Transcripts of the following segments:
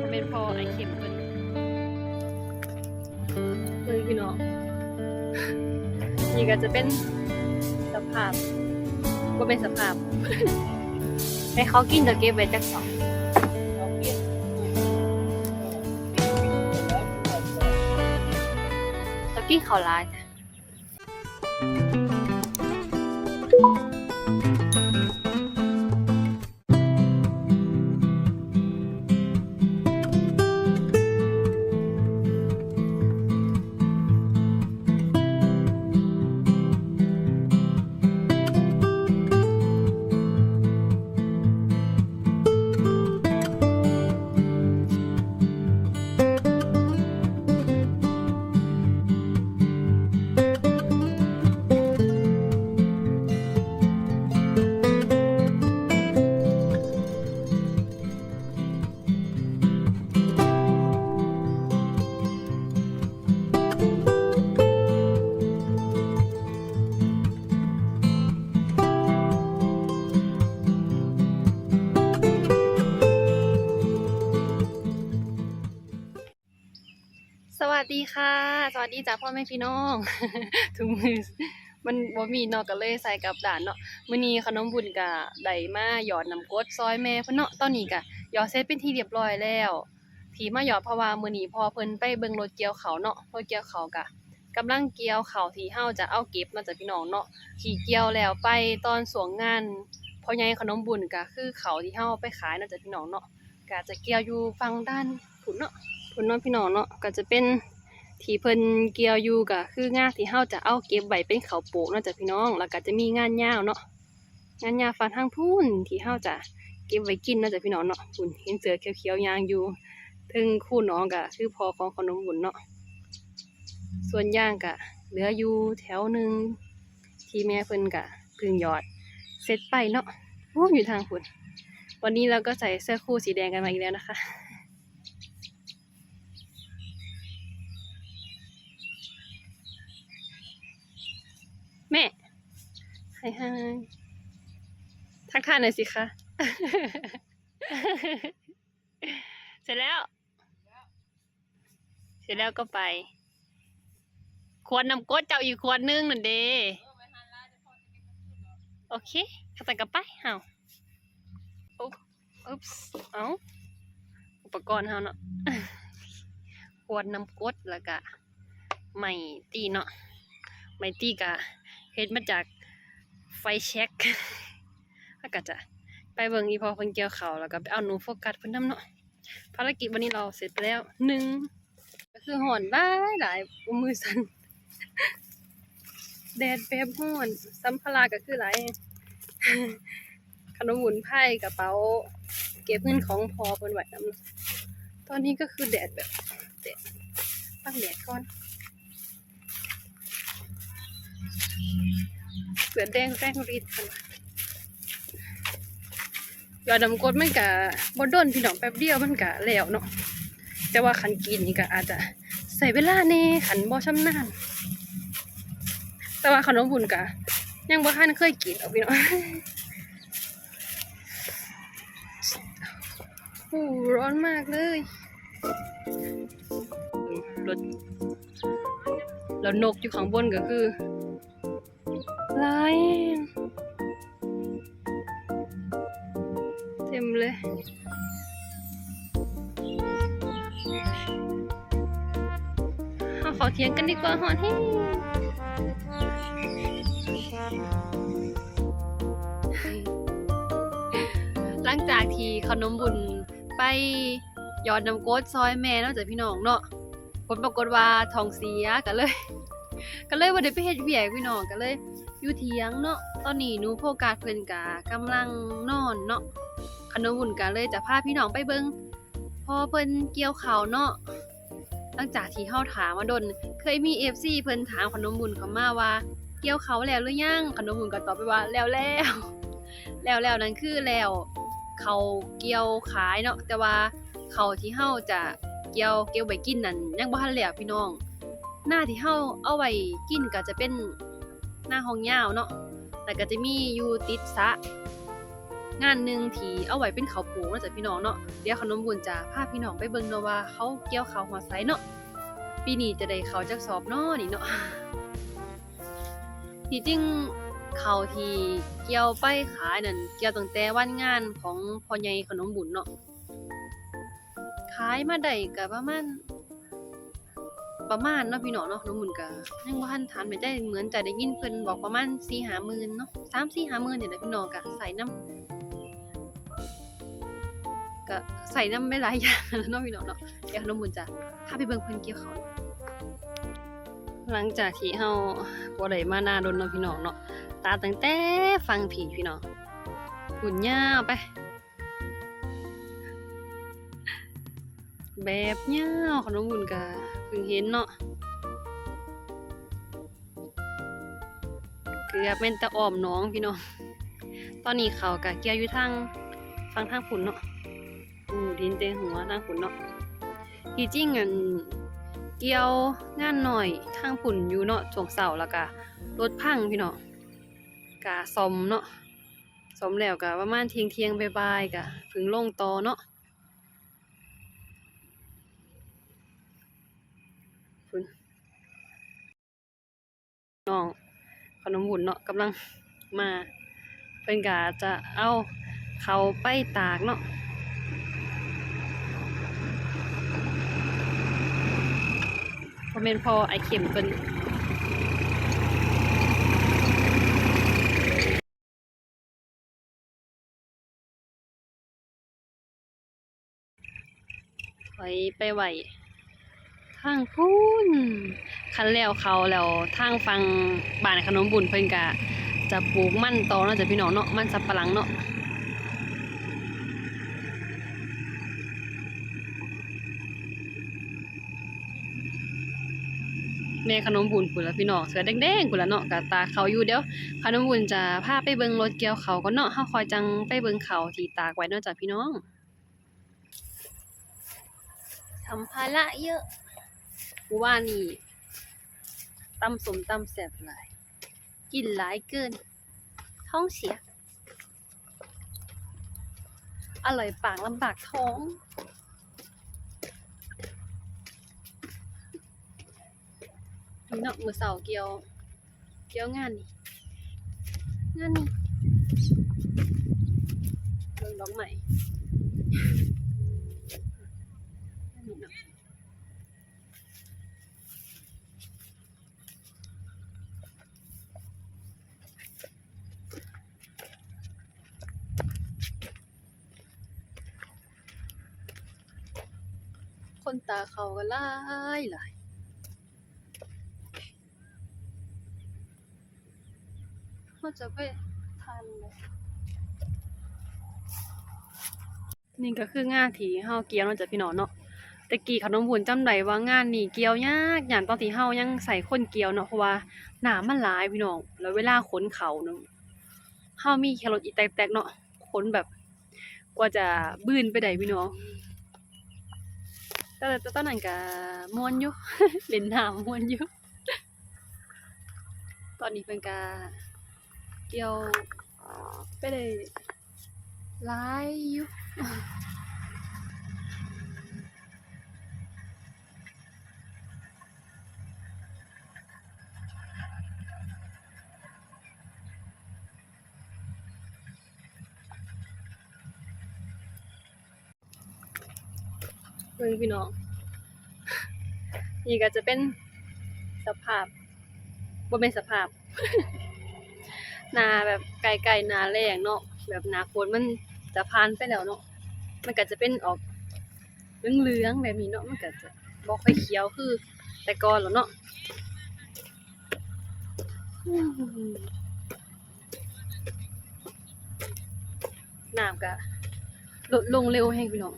ถ้าเป็นพอไอเข็มเพิ่นเฮ้ยพี่น้องนี่ก็จะเป็นสภาพว่าเป็นสภาพ ให้เขากินจะเก็บไว้จักสองจะกินข้าวร้าย ค่ะ สวัสดีจ้าพ่อแม่พี่น้องถุงมือมันบ่มีเนาะก็เลยใส่กับด่านเนาะมื้อนี้ขนมบุญกะได้มาหยอดน้ำกดซอยแม่เพิ่นเนาะตอนนี้กะหยอดเสร็จเป็นที่เรียบร้อยแล้วที่มาหยอดเพราะว่ามื้อนี้พอเพิ่นไปเบิ่งรถเกี่ยวเขาเนาะรถเกี่ยวเขากะกำลังเกี่ยวเขาที่เฮาจะเอาเก็บมาจากพี่น้องเนาะที่เกี่ยวแล้วไปตอนสวงงานพ่อใหญ่ขนมบุญกะคือเขาที่เฮาไปขายนาะจากพี่น้องเนาะกะจะเกี่ยวอยู่ฝั่งด้านพุ่นเนาะพุ่นเน้องพี่น้องเนาะก็จะเป็น ที่เพิ่นเกี่ยวอยู่ก็คืองานที่เฮาจะเอาเก็บไว้เป็นข้าวโปกเนาะจ้ะพี่น้อง แล้วก็จะมีงานยาวเนาะงานยาวฟันทางพุ่นที่เฮาจะเก็บไว้กินเนาะจ้ะพี่น้องเนาะพุ่นเห็นเสือเขียวๆยางอยู่ถึงคู่น้องก็คือพอของขนมบุญเนาะส่วนย่างก็เหลืออยู่แถวหนึ่งที่แม่เพิ่นก็พึ่งหยอดเสร็จไปเนาะโอ้อยู่ทางพุ่นวันนี้เราก็ใส่เสื้อคู่สีแดงกันมาอีกแล้วนะคะ ให้ให้ทักทายหน่อยสิคะ เสร็จแล้ว เสร็จแล้วก็ไป ควรนำกดเจ้าอีกควรนึงนั่นเดโอเคขับกันไปเฮาอุ๊บอุ๊บเอาอุปกรณ์เฮาเนาะควรนำกดแล้วก็ไม่ตีเนาะไม่ตีกะเฮ็ดมาจาก ไฟแช็กแล้วก็จะไปเบิ่งอีพอเพิ่นเกี่ยวเขาแล้วก็ไปเอาหนูโฟกัสเพิ่นนำเนาะภารกิจวันนี้เราเสร็จแล้วหนึ่งก็คือหอนหลาหลายบ่มือสั่นแดดแบบฮ้อนสัมภาระก็คือหลายขนมหมุนไพ่กระเป๋า เก็บเงินของพอเพิ่นไว้นำตอนนี้ก็คือแดดแบบแดดตั้งแดดก่อน สือแดงแป้งรีดกันยอดดำกดมันกะบดดนพี่น้องแป๊บเดียวมันกะแล้วเนาะแต่ว่าขันกินนี่ก็อาจจะใส่เวลาแน่ขันบ่ชำนาญแต่ว่าขนมบุญกะยังบ่ทันเคยกินเอาพี่น้องโอ้ร้อนมากเลยรถแล้วนกอยู่ข้างบนก็คือ ลายเต็มเลยเอาขอเทียงกันดีกว่าหอนให้หลังจากที่ขนมบุญไปยอดน้ำกดซอยแม่นอกจากพี่น้องเนาะผลปรากฏว่าทองเสียกันเลย ก็เลยว่าได้ไปเฮ็ดเวียกพี่น้องก็เลย อยู่เถียงเนาะ ตอนนี้หนูโฟกัสเพิ่นกะกำลังนอนเนาะขนมบุญกะเลยจะพาพี่น้องไปเบิงพอเพิ่นเกี่ยวข้าวเนาะหลังจากที่เฮาถามมาดน เคยมี FC เพิ่นถามขนมบุญเขามาว่า เกี่ยวเขาแล้วหรือยังขนมบุญก็ตอบไปว่าแล้วแล้ว แล้วแล้วนั่นคือแล้ว เขาเกี่ยวขายเนาะแต่ว่าเขาที่เฮาจะเกี่ยวเกี่ยวไว้กินนั่นยังบ่ทันแล้วพี่น้อง หน้าที่เฮาเอาไว้กินก็จะเป็น หน้าห้องยาวเนาะแล้วก็จะมีอยู่ติดสะงานหนึ่งที่เอาไว้เป็นเขาปูนะจ้ะพี่น้องเนาะเดี๋ยวขนมบุญจะพาพี่น้องไปเบิ่งเนาะว่าเขาเกี่ยวเขาหัวไซเนาะปีนี้จะได้เขาจักสอบเนาะนี่เนาะที่จริงเขาที่เกี่ยวไปขายนั่นเกี่ยวตั้งแต่วันงานของพ่อใหญ่ขนมบุญเนาะขายมาได้ก็ประมาณ ประมาณเนาะพี่น้องเนาะขนมบุญก็ยังบ่ทันทานไปได้เหมือนจะได้ยินเพิ่นบอกประมาณ4-5หมื่นเนาะ3-4-5หมื่นนี่แหละพี่น้องก็ใส่น้ำก็ใส่น้ำไม่หลายอย่างเนาะพี่น้องเนาะเดี๋ยวขนมบุญจะพาไปเบิ่งเพิ่นเกี่ยวเขาหลังจากที่เฮาบ่ได้มาหน้าดนเนาะพี่น้องเนาะตาตั้งแต่ฟังผีพี่น้องหุ่นยาวไปแบบยาวขนมบุญก็ เพิ่งเห็นเนาะเกือบแม่นตะอ้อมน้องพี่น้อง ตอนนี้เขาก็เกี่ยวอยู่ทางฟังทางฝุ่นเนาะอูดินเต็มหัวทางฝุ่นเนาะที่จริงอันเกี่ยวงานหน่อยทางฝุ่นอยู่เนาะช่วงเสาร์แล้วก็รถพังพี่น้องกะซ่อมเนาะซ่อมแล้วก็ประมาณเทียงเทียงๆบ่ายๆก็ถึงลงต่อเนาะ น้องขนมบุญเนาะกำลังมาเพิ่นก็จะเอาเขาไปตากเนาะพอเมนพอไอเข็มเพิ่นไว้ไปไหว ทางพูนคันแล้วเขาแล้วทางฟังบ้านขนมบุญเพิ่นก็จะปลูกมั่นต่อเนาะจะพี่น้องเนาะมั่นสับปะหลังเนาะแม่ขนมบุญพุ่นละพี่น้องเสือแดงๆพุ่นละเนาะกะตาเขาอยู่เดี๋ยวขนมบุญจะพาไปเบิงรถเกี่ยวเขาก็เนาะเฮาคอยจังไปเบิงเขาที่ตากไว้เนาะจ้ะพี่น้องทำภาระเยอะ กูว่านี่ตำสมตำแสบหลาย กินหลายเกิน ท้องเสีย อร่อยปากลำบากท้องนี่เนาะมือเสาเกี่ยว เกี่ยวงานนี่งานนี่เบิ่งดอกใหม่งานนี่เนาะ คนตาเขาก็หลายหลายมันจะไปทันเลยนี่ก็คืองานที่เฮาเกี่ยวเนาะจ้ะพี่น้องเนาะแต่กี้ขนมบุญจำได้ว่างานนี่เกี่ยวยากอย่างตอนที่เฮายังใส่คนเกี่ยวเนาะเพราะว่าหนามันหลายพี่น้องแล้วเวลาขนเขาเนาะเฮามีแค่รถอีแตกๆเนาะขนแบบกว่าจะบื้นไปได้พี่น้อง แต่ตอนนั้นก็ม้วนอยู่ เล่นน้ำม้วนอยู่ ตอนนี้เป็นกาเกี่ยวไปได้หลายอยู่ เพิ่นพี่น้องนี่ก็จะเป็นสภาพบ่เป็นสภาพ นาแบบไกลๆนาแรงเนาะแบบนาฝนมันจะผ่านไปแล้วเนาะมันก็จะเป็นออกเหลืองๆแบบนี้เนาะมันก็จะบ่ค่อยเขียวคือ แต่ก่อนแล้วเนาะน้ำก็ลดลงเร็วแฮงพี่น้อง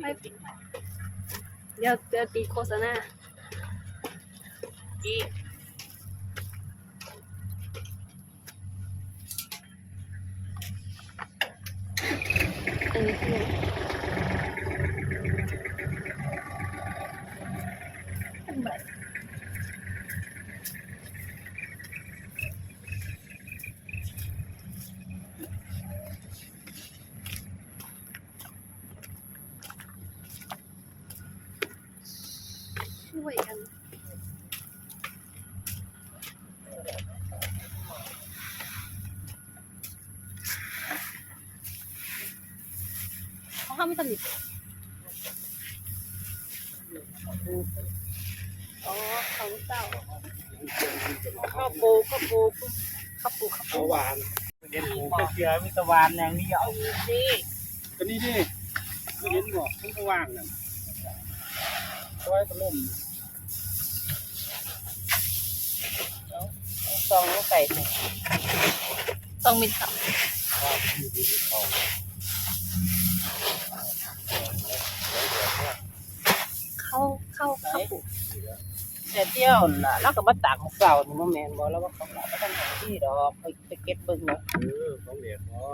ไม่เดี๋ยวเดี๋ยวตีโฆษณาอีอันนี้คือ วยกันเขาห้ามไม่สนิทอ๋อเขาเจ้าข้าวปูข้าวปูข้าวปูข้าวปูหวานเห็นหมูกระเทียมมิตวานอย่างนี้เอาดิก็นี่ดิเห็นบอกทุกว่าเน่ะไว้ตะล่ม ซองลูกไก่ต้องมีข้าวว่าอยู่ที่เขาข้าวข้าวข้าวปูแต่เที่ยวล่ะแล้วก็มาตากของเก่านี่มาแมนบอกแล้วว่าเขาบอกว่าท่านหาที่ดอกไปไปเก็บเบิ่งเนาะเออของเหลียดพอ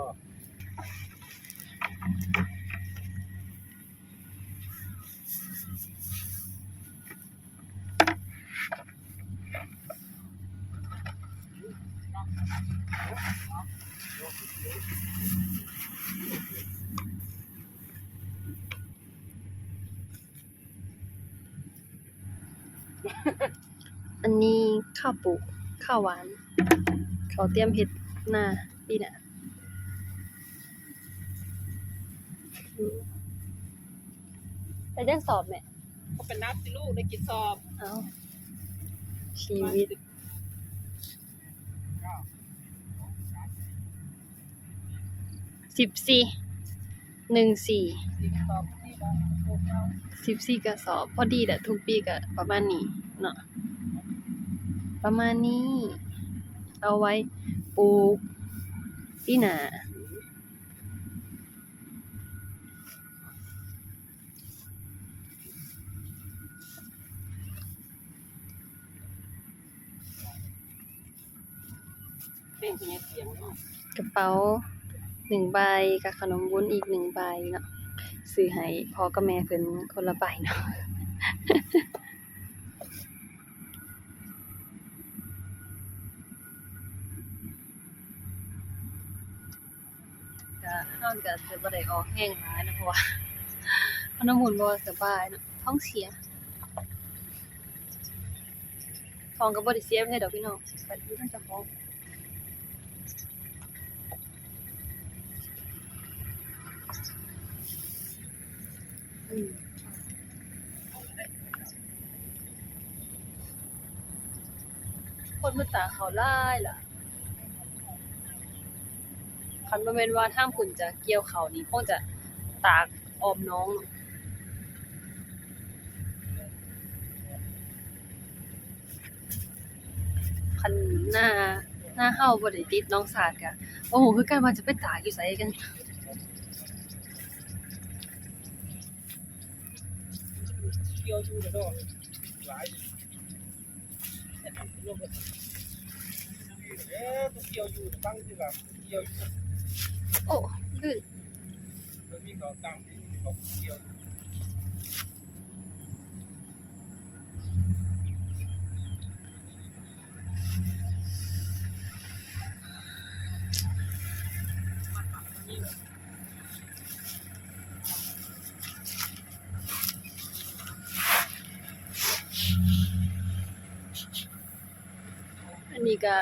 อันนี้ข้าวปูข้าวหวาน เขาเตรียมเห็ดหน้าปีหน่ะอืมไปแจ้งสอบแม่เขาเป็นนักสิลูกได้กินสอบ เอาชีวิต สิบสี่หนึ่งสี่สิบสี่กระสอบ พอดีแหละทุกปีก็ประมาณนี้เนาะประมาณนี้ เอาไว้ปลูกปีหนาเป็นเสียงเนาะกระเป๋า หนึ่งใบกับขนมวุ้นอีกหนึ่งใบเนาะซื้อให้พ่อกับแม่เพิ่นคนละใบเนาะก็นอนก็จะบ่ได้ออกแห้งหลายนะเพราะว่าขนมวุ้นบ่สบายเนาะท้องเสียท้องก็บ่ได้เสียไปให้ดอกพี่น้องแต่ที่มันจะฟ้อง คนมือตาเขาไล่ล่ะคันบ่แม่นว่าทางผุนจะเกี่ยวเขานี่คงจะตากออมน้องคันหน้าหน้าเฮาบ่ได้ติดน้องสาดกะโอ้โหคือกันว่าจะไปตากอยู่ไสกัน กี่ยวอยู่กระโดดหลายเอ๊ะตัวเกี่ยวอยู่ตั้งที่หลังเกี่ยวอยู่โอ้ลื่นมันมีเขาตั้งที่เขาเกี่ยว ก็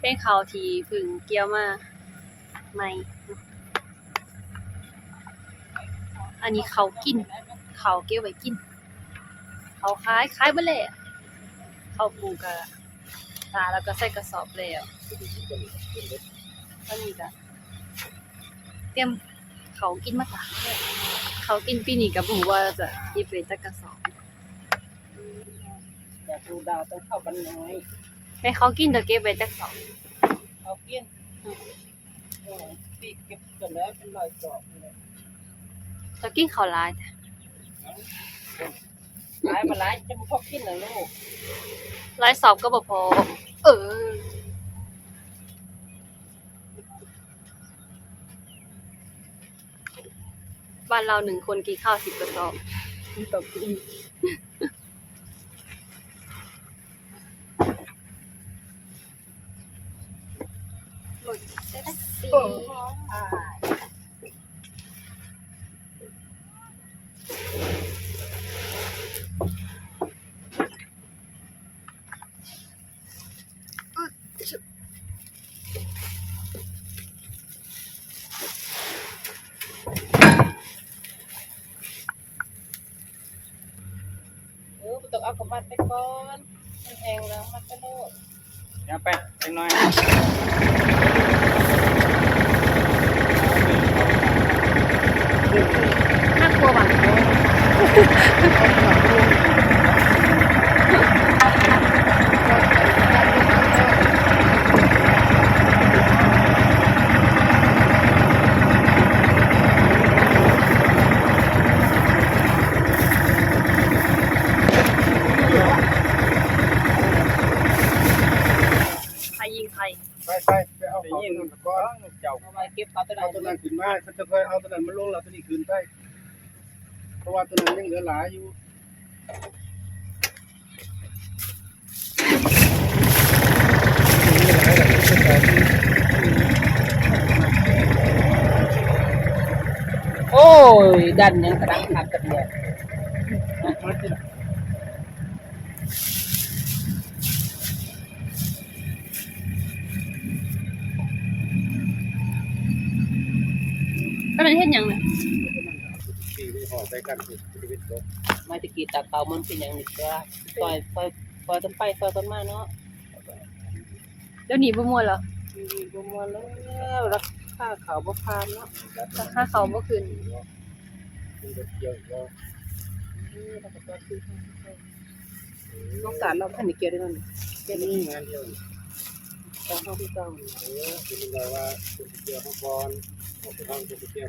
เป็นข้าวที่พึ่งเกี่ยวมาใหม่ อันนี้เขากิน เขาเกี่ยวไว้กิน เขาขายขายบ่แล้วเขาปลูกก็ตาแล้วก็ใส่กระสอบแล้วอันนี้ก็เตรียมเขากินมาตาเขากินปีนี้ก็บ่รู้ว่าจะยิบไปจักกระสอบอยากดูดาวต้องเข้ากันน้อย ให้เขากินแต่เก็บไว้จักสอบเอาเกี้ยนเออปีกเก็บกันแล้วเป็นรอยจอบเลยจะกินข้าวหลายหลายมาหลายจะมาพอกินเหรอลูกหลายสอบก็บ่พอ เออบ้านเราหนึ่งคนกินข้าวสิบกระสอบต่อปีโอ้ยได้ได้สิ อ่า มัดไปก่อนมันแห้งแล้วมัดไปโลด เดี๋ ยวไปเล็กน้อย น่ากลัวบังใครยิงใคร ไปไปไปเอาของยินก้อนเจ้า เอาไว้เก็บเขาตัวใด เอาตัวนั้นขึ้น มาเขาจะค่อยเอาตัวนั้นมาลงแล้วตัวนี้ขึ้นไปเพราะว่าตัวนั้นยังเหลือหลายอยู่โอ้ยดันยังกระดังขัดกระเดียด ก็เป็นเฮ็ดหยังน่ะสี่ที่ห่อใส่กันคือชีวิตจบมาตะกี้ตาเก่ามันเป็นอย่างนี้ก็ซอยซอยซอยต้นไปซอยต้นมาเนาะเดี๋ยวหนีบ่ม่วนแล้วมีบ่มาแล้วราคาเขาบ่พานเนาะราคาเขาบ่ขึ้นมันจะเกี่ยวก็น้องสารเราคันนี้เกี่ยวได้นั่นแค่นี้งานเดียวต้องเฮาพี่เก่าเออคือมันเลยว่าคุณเกี่ยวข้างบอลผมจะต้องคุณ เกี่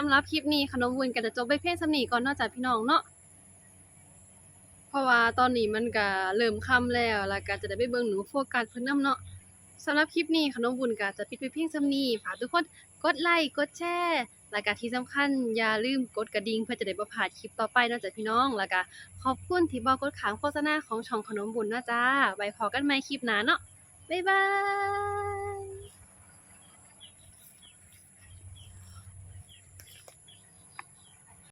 สำหรับคลิปนี้ขนมวุ้นก็จะจบไปเพียงสำนีก่อนนอกจากพี่น้องเนาะเพราะว่าตอนนี้มันก็เริ่มค่ำแล้วแล้วก็จะได้ไปเบิ่งหนูโฟกัสเพิ่นนำเนาะสำหรับคลิปนี้ขนมวุ้นก็จะปิดไปเพียงสำนีฝากทุกคนกดไลค์กดแชร์แล้วก็ที่สำคัญอย่าลืมกดกระดิ่งเพื่อจะได้บ่พลาดคลิปต่อไปนอกจากพี่น้องแล้วก็ขอบคุณที่บ่กดขางโฆษณาของช่องขนมบุญนะจ้าไว้พอกันใหม่คลิปหน้าเนาะบ๊ายบาย